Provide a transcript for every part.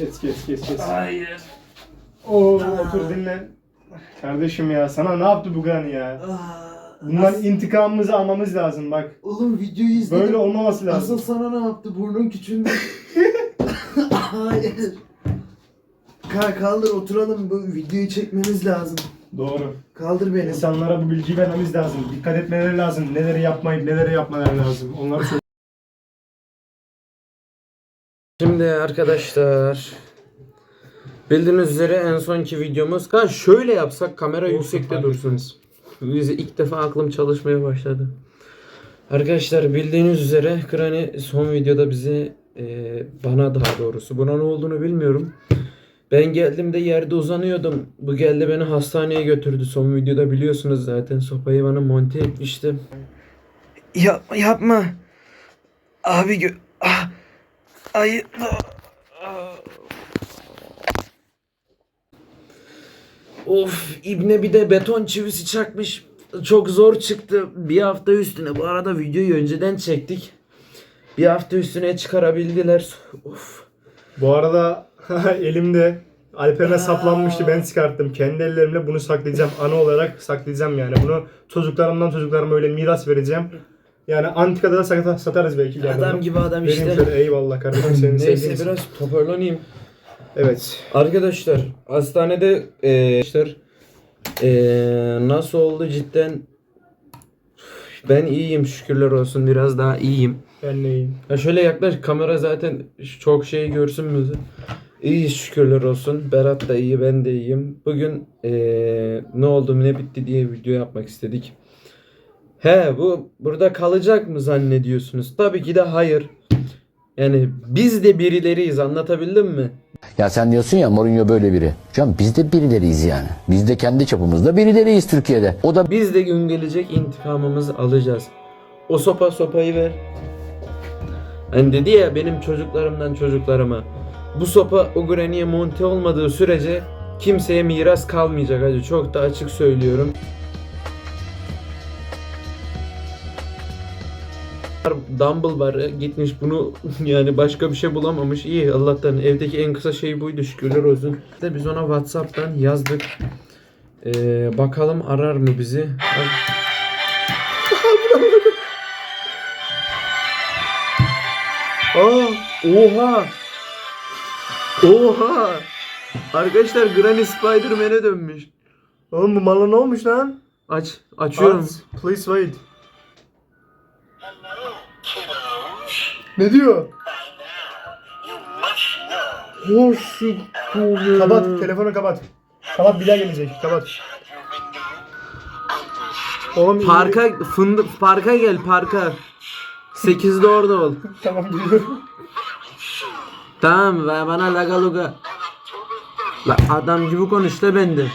Geç geç geç geç. Hayır. Oo otur dinle. Kardeşim ya sana ne yaptı bu Granny ya? Bundan intikamımızı almamız lazım bak. Oğlum videoyu izledim. Böyle olmaması lazım. Asıl sana ne yaptı? Burnun küçüldü. Hayır. Kalk kaldır oturalım bu videoyu çekmemiz lazım. Doğru. Kaldır beni. İnsanlara bu bilgiyi vermemiz lazım. Dikkat etmeleri lazım. Neleri yapmayıp neleri yapmaları lazım. Onları çok Şimdi arkadaşlar bildiğiniz üzere en sonki videomuz ha şöyle yapsak kamera Olsun, yüksekte fark dursun. etmez. Bizi ilk defa aklım çalışmaya başladı. Arkadaşlar bildiğiniz üzere Granny son videoda bizi e, bana daha doğrusu buna ne olduğunu bilmiyorum. Ben geldiğimde yerde uzanıyordum. Bu geldi beni hastaneye götürdü. Son videoda biliyorsunuz zaten sopayı bana monte etmişti. Yapma yapma. Abi gö ah. Ay. Of ibne bir de beton çivisi çakmış. Çok zor çıktı. Bir hafta üstüne. Bu arada videoyu önceden çektik. Bir hafta üstüne çıkarabildiler. Of. Bu arada elimde Alper'e saplanmıştı ben çıkarttım. Kendi ellerimle bunu saklayacağım. Anı olarak saklayacağım yani. Bunu çocuklarımdan çocuklarıma öyle miras vereceğim. Yani antikada da sat- satarız belki. ileride Adam bunu. gibi adam Vereyim işte. şöyle eyvallah kardeşim senin Neyse sevdiğin biraz toparlanayım. Evet. Arkadaşlar hastanede eee işte, eee, nasıl oldu cidden ben iyiyim şükürler olsun biraz daha iyiyim. Ben neyim? Ya şöyle yaklaş kamera zaten çok şey görsün bizi. İyi şükürler olsun. Berat da iyi ben de iyiyim. Bugün eee, ne oldu ne bitti diye video yapmak istedik. He bu burada kalacak mı zannediyorsunuz? Tabii ki de hayır. Yani biz de birileriyiz anlatabildim mi? Ya sen diyorsun ya Mourinho böyle biri. Canım biz de birileriyiz yani. Biz de kendi çapımızda birileriyiz Türkiye'de. O da Biz de gün gelecek intikamımızı alacağız. O sopa sopayı ver. Hani dedi ya benim çocuklarımdan çocuklarıma. Bu sopa o Granny'e monte olmadığı sürece kimseye miras kalmayacak hacı. Çok da açık söylüyorum. Dumble var gitmiş bunu yani başka bir şey bulamamış. İyi Allah'tan evdeki en kısa şey buydu şükürler olsun. İşte biz ona Whatsapp'tan yazdık. Ee, bakalım arar mı bizi? Aa, oha! Oha! Arkadaşlar Granny Spider-Man'e dönmüş. Oğlum bu mala ne olmuş lan? Aç, açıyorum. At, Please wait. Ne diyor? Hoş Kapat, telefonu kapat. Kapat bir daha gelecek. Kapat. Oğlum Parka fındık parka gel parka. 8'de orada ol. Tamam geliyorum. Tamam ve bana laga luga. La adam gibi konuş da ben de.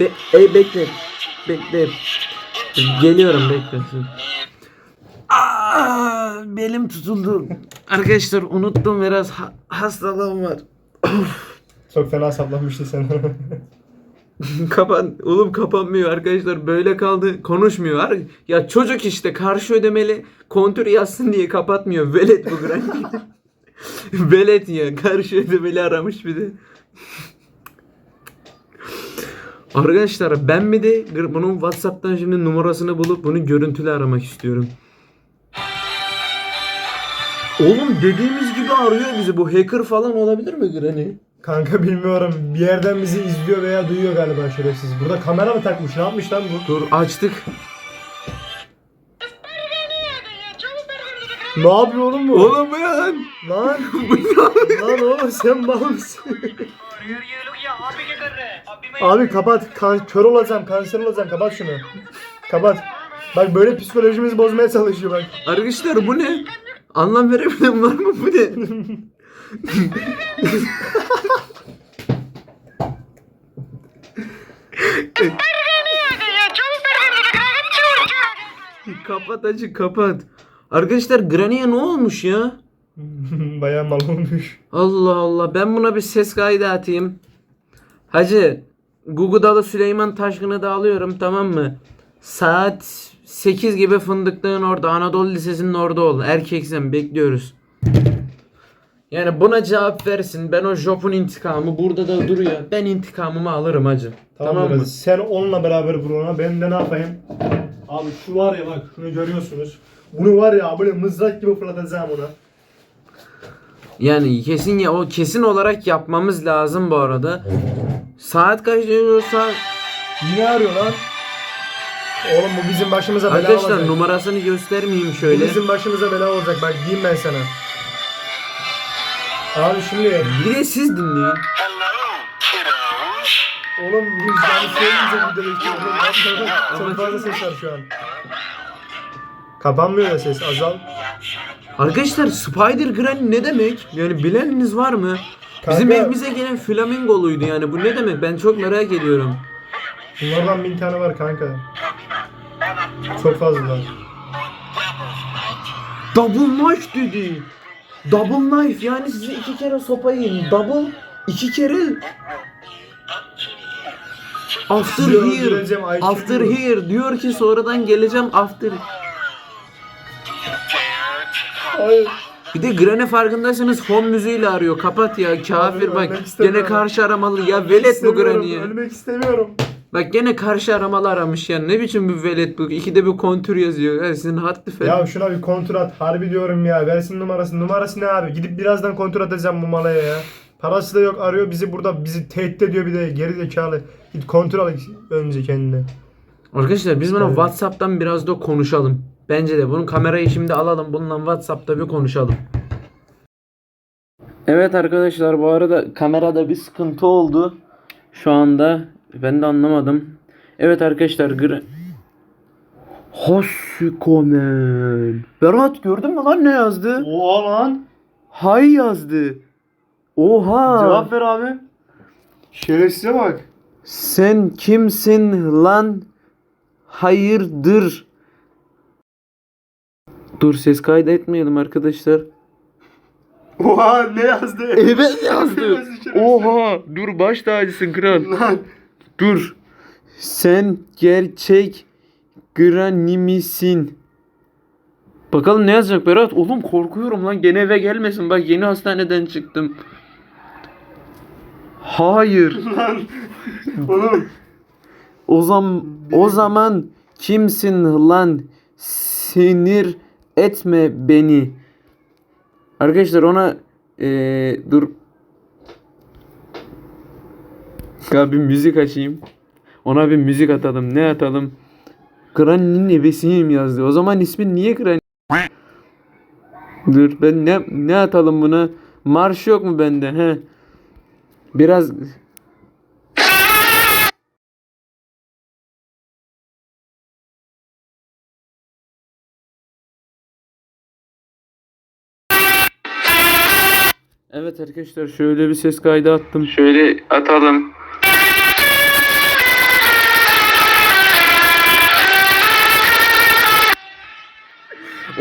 Be e, bekle. Bekle. Geliyorum bekle. Belim tutuldu. Arkadaşlar unuttum biraz ha- hastalığım var. Çok fena saplanmıştı sen. Kapan oğlum kapanmıyor arkadaşlar böyle kaldı konuşmuyor. Ya çocuk işte karşı ödemeli kontür yazsın diye kapatmıyor. Velet bu Granny. Velet ya karşı ödemeli aramış bir de. Arkadaşlar ben bir de bunun Whatsapp'tan şimdi numarasını bulup bunu görüntülü aramak istiyorum. Oğlum dediğimiz gibi arıyor bizi. Bu hacker falan olabilir mi Granny? Kanka bilmiyorum. Bir yerden bizi izliyor veya duyuyor galiba şerefsiz. Burada kamera mı takmış? Ne yapmış lan bu? Dur açtık. Ne yapıyor oğlum bu? Oğlum bu ya lan. Lan. lan oğlum sen mal mısın? Abi kapat. Kan- kör olacağım. Kanser olacağım. Kapat şunu. Kapat. Bak böyle psikolojimizi bozmaya çalışıyor bak. Arkadaşlar bu ne? Anlam verebilen var mı bu ne? kapat acı kapat. Arkadaşlar Granny'e ne olmuş ya? Bayağı mal olmuş. Allah Allah ben buna bir ses kaydı atayım. Hacı Google'da Süleyman Taşkın'ı da alıyorum tamam mı? Saat 8 gibi fındıklığın orada Anadolu Lisesi'nin orada ol. Erkeksen bekliyoruz. Yani buna cevap versin. Ben o Jop'un intikamı burada da duruyor. Ben intikamımı alırım hacı. Tamam, Tamam, mı? Sen onunla beraber ona. Ben de ne yapayım? Abi şu var ya bak şunu görüyorsunuz. Bunu var ya böyle mızrak gibi fırlatacağım ona. Yani kesin ya o kesin olarak yapmamız lazım bu arada. Saat kaç diyorsa Yine arıyor lan. Oğlum bu bizim başımıza bela arkadaşlar olacak. numarasını göstermeyeyim Bu şöyle. bizim başımıza bela olacak. Bak diyeyim ben sana. Abi şimdi Bir de siz dinleyin. oğlum rüzgarı söyleyince bir de Çok fazla ses var şu an. Kapanmıyor ya ses azal. Arkadaşlar Spider Granny ne demek? Yani bileniniz var mı? Bizim Kanka- evimize gelen flamingoluydu yani. Bu ne demek? Ben çok merak ediyorum. Bunlardan bin tane var kanka. Çok fazla. Double knife dedi. Double knife yani size iki kere sopa yiyin. Double iki kere After here. After here diyor ki sonradan geleceğim after. Hayır. Bir de Granny farkındaysanız fon müziğiyle arıyor. Kapat ya kafir bak. Gene karşı aramalı ya velet bu İstemiyorum, Granny ya. Ölmek istemiyorum. Bak gene karşı aramalı aramış ya. Ne biçim bir velet bu? İkide bir kontür yazıyor. Ya sizin haddi falan. Ya şuna bir kontrol at. Harbi diyorum ya. Versin numarasını. Numarası ne abi? Gidip birazdan kontrol atacağım bu malaya ya. Parası da yok arıyor bizi burada bizi tehdit ediyor bir de geri zekalı. Git kontrol et önce kendine. Arkadaşlar biz bunu Evet. WhatsApp'tan biraz da konuşalım. Bence de bunun kamerayı şimdi alalım. Bununla WhatsApp'ta bir konuşalım. Evet arkadaşlar bu arada kamerada bir sıkıntı oldu. Şu anda ben de anlamadım. Evet arkadaşlar gr Hossikomen. Berat gördün mü lan ne yazdı? Oha lan. Hay yazdı. Oha. Cevap ver abi. Şerefsize bak. Sen kimsin lan? Hayırdır? Dur ses kaydetmeyelim arkadaşlar. Oha ne yazdı? Evet yazdı. Oha dur baş tacısın kral. Lan. Dur. Sen gerçek Granny misin? Bakalım ne yazacak Berat? Oğlum korkuyorum lan gene eve gelmesin. Bak yeni hastaneden çıktım. Hayır. Lan. Oğlum. O zaman o zaman kimsin lan? Sinir etme beni. Arkadaşlar ona eee, dur. Ya bir müzik açayım. Ona bir müzik atalım. Ne atalım? Granny'nin ebesiyim yazdı. O zaman ismin niye Granny? Dur ben ne ne atalım buna? Marş yok mu bende? He. Biraz Evet arkadaşlar şöyle bir ses kaydı attım. Şöyle atalım.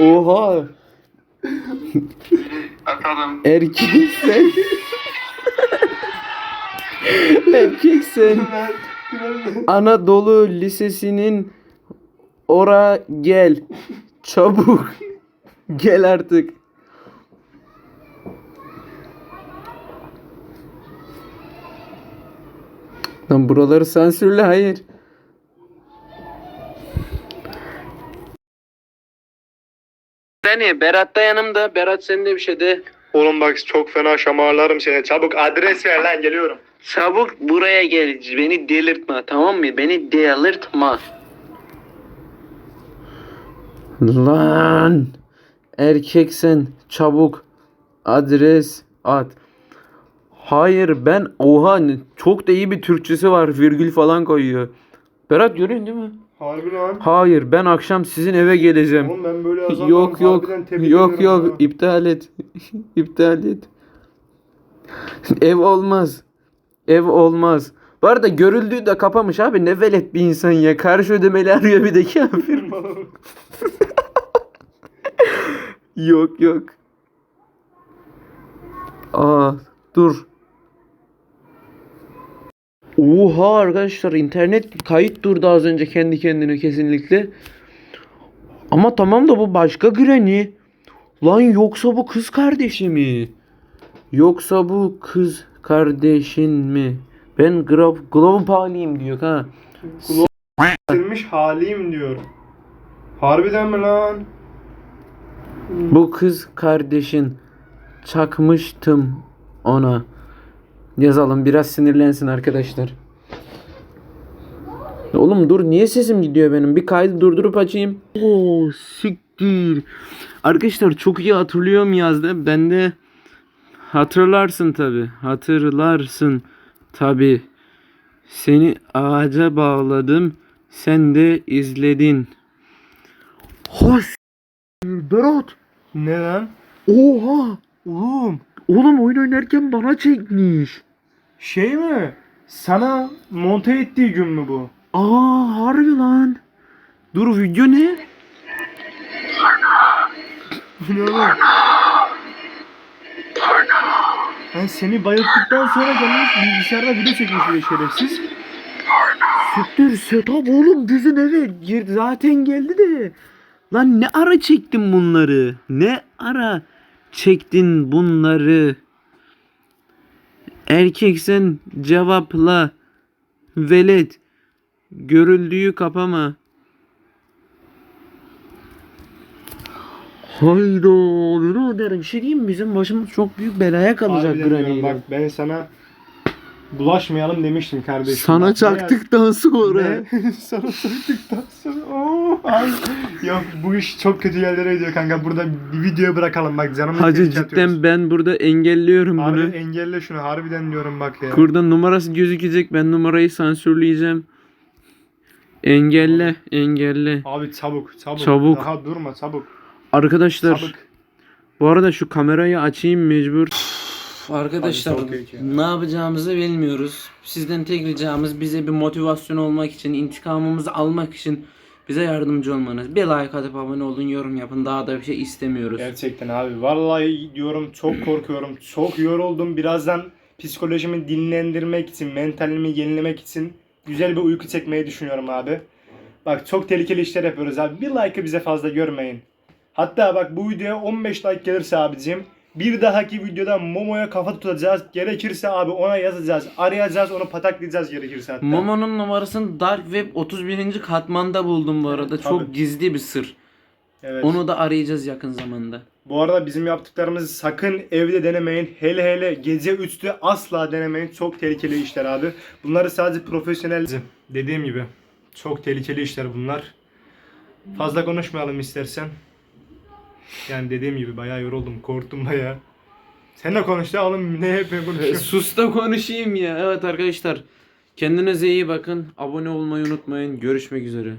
Oha. Atalım. Erkek sen. Erkek sen. Anadolu Lisesi'nin ora gel. Çabuk. Gel artık. Lan buraları sansürle hayır. Seni Berat da yanımda. Berat sen de bir şey de. Oğlum bak çok fena şamarlarım seni. Çabuk adres ver lan geliyorum. Çabuk buraya gel. Beni delirtme tamam mı? Beni delirtme. Lan. Erkeksen çabuk adres at. Hayır ben oha ne- çok da iyi bir Türkçesi var. Virgül falan koyuyor. Berat görüyorsun değil mi? Harbi lan. Hayır ben akşam sizin eve geleceğim. Oğlum ben böyle yazarım. Yok yok. Yok yok. ha. iptal et. iptal et. Ev olmaz. Ev olmaz. Bu arada görüldüğü de kapamış abi. Ne velet bir insan ya. Karşı ödemeli arıyor bir de kafir. yok yok. Aa dur. Oha arkadaşlar internet kayıt durdu az önce kendi kendine kesinlikle. Ama tamam da bu başka Granny. Lan yoksa bu kız kardeşi mi? Yoksa bu kız kardeşin mi? Ben Grov Globaliyim diyor ha. Silmiş haliyim diyor. Harbiden mi lan? Bu kız kardeşin çakmıştım ona. Yazalım biraz sinirlensin arkadaşlar. Oğlum dur niye sesim gidiyor benim? Bir kaydı durdurup açayım. Oo siktir. Arkadaşlar çok iyi hatırlıyorum yazdı. Ben de hatırlarsın tabi. Hatırlarsın tabi. Seni ağaca bağladım. Sen de izledin. Hoş Berat. Ne lan? Oha! Oğlum Oğlum oyun oynarken bana çekmiş. Şey mi? Sana monte ettiği gün mü bu? Aa harbi lan. Dur video ne? Ne oğlum? Ben seni bayılttıktan sonra gelmiş bilgisayarda video çekmiş bir de şerefsiz. Siktir setup oğlum bizim eve gir zaten geldi de. Lan ne ara çektin bunları? Ne ara çektin bunları? Erkeksen cevapla. Velet. Görüldüğü kapama. Hayda birader bir şey diyeyim mi? Bizim başımız çok büyük belaya kalacak Harbiden diyorum, Granny'yle. Bak ben sana bulaşmayalım demiştim kardeşim. Sana Bak, ne çaktıktan sonra. Ne? Sana çaktıktan sonra. Yok bu iş çok kötü yerlere gidiyor kanka. Burada bir videoyu bırakalım bak canımı Hacı atıyoruz. cidden ben burada engelliyorum Harbi bunu. engelle şunu harbiden diyorum bak ya. Burada numarası gözükecek. Ben numarayı sansürleyeceğim. Engelle, engelle. Abi çabuk çabuk. Çabuk. Daha durma çabuk. Arkadaşlar Çabuk. bu arada şu kamerayı açayım mecbur. Arkadaşlar ne yapacağımızı bilmiyoruz. Sizden tek ricamız bize bir motivasyon olmak için, intikamımızı almak için bize yardımcı olmanız. Bir like atıp abone olun, yorum yapın. Daha da bir şey istemiyoruz. Gerçekten abi. Vallahi diyorum çok korkuyorum. Çok yoruldum. Birazdan psikolojimi dinlendirmek için, mentalimi yenilemek için güzel bir uyku çekmeyi düşünüyorum abi. Bak çok tehlikeli işler yapıyoruz abi. Bir like'ı bize fazla görmeyin. Hatta bak bu videoya 15 like gelirse abicim bir dahaki videoda Momo'ya kafa tutacağız. Gerekirse abi ona yazacağız. Arayacağız onu pataklayacağız gerekirse hatta. Momo'nun numarasını Dark Web 31. katmanda buldum bu arada. Evet, Çok tabii. gizli bir sır. Evet. Onu da arayacağız yakın zamanda. Bu arada bizim yaptıklarımızı sakın evde denemeyin. Hele hele gece 3'te asla denemeyin. Çok tehlikeli işler abi. Bunları sadece profesyonel... Dediğim gibi çok tehlikeli işler bunlar. Fazla konuşmayalım istersen. Yani dediğim gibi bayağı yoruldum. Korktum bayağı. Sen de konuş ya oğlum. Ne hep E, konuşuyorsun? sus da konuşayım ya. Evet arkadaşlar. Kendinize iyi bakın. Abone olmayı unutmayın. Görüşmek üzere.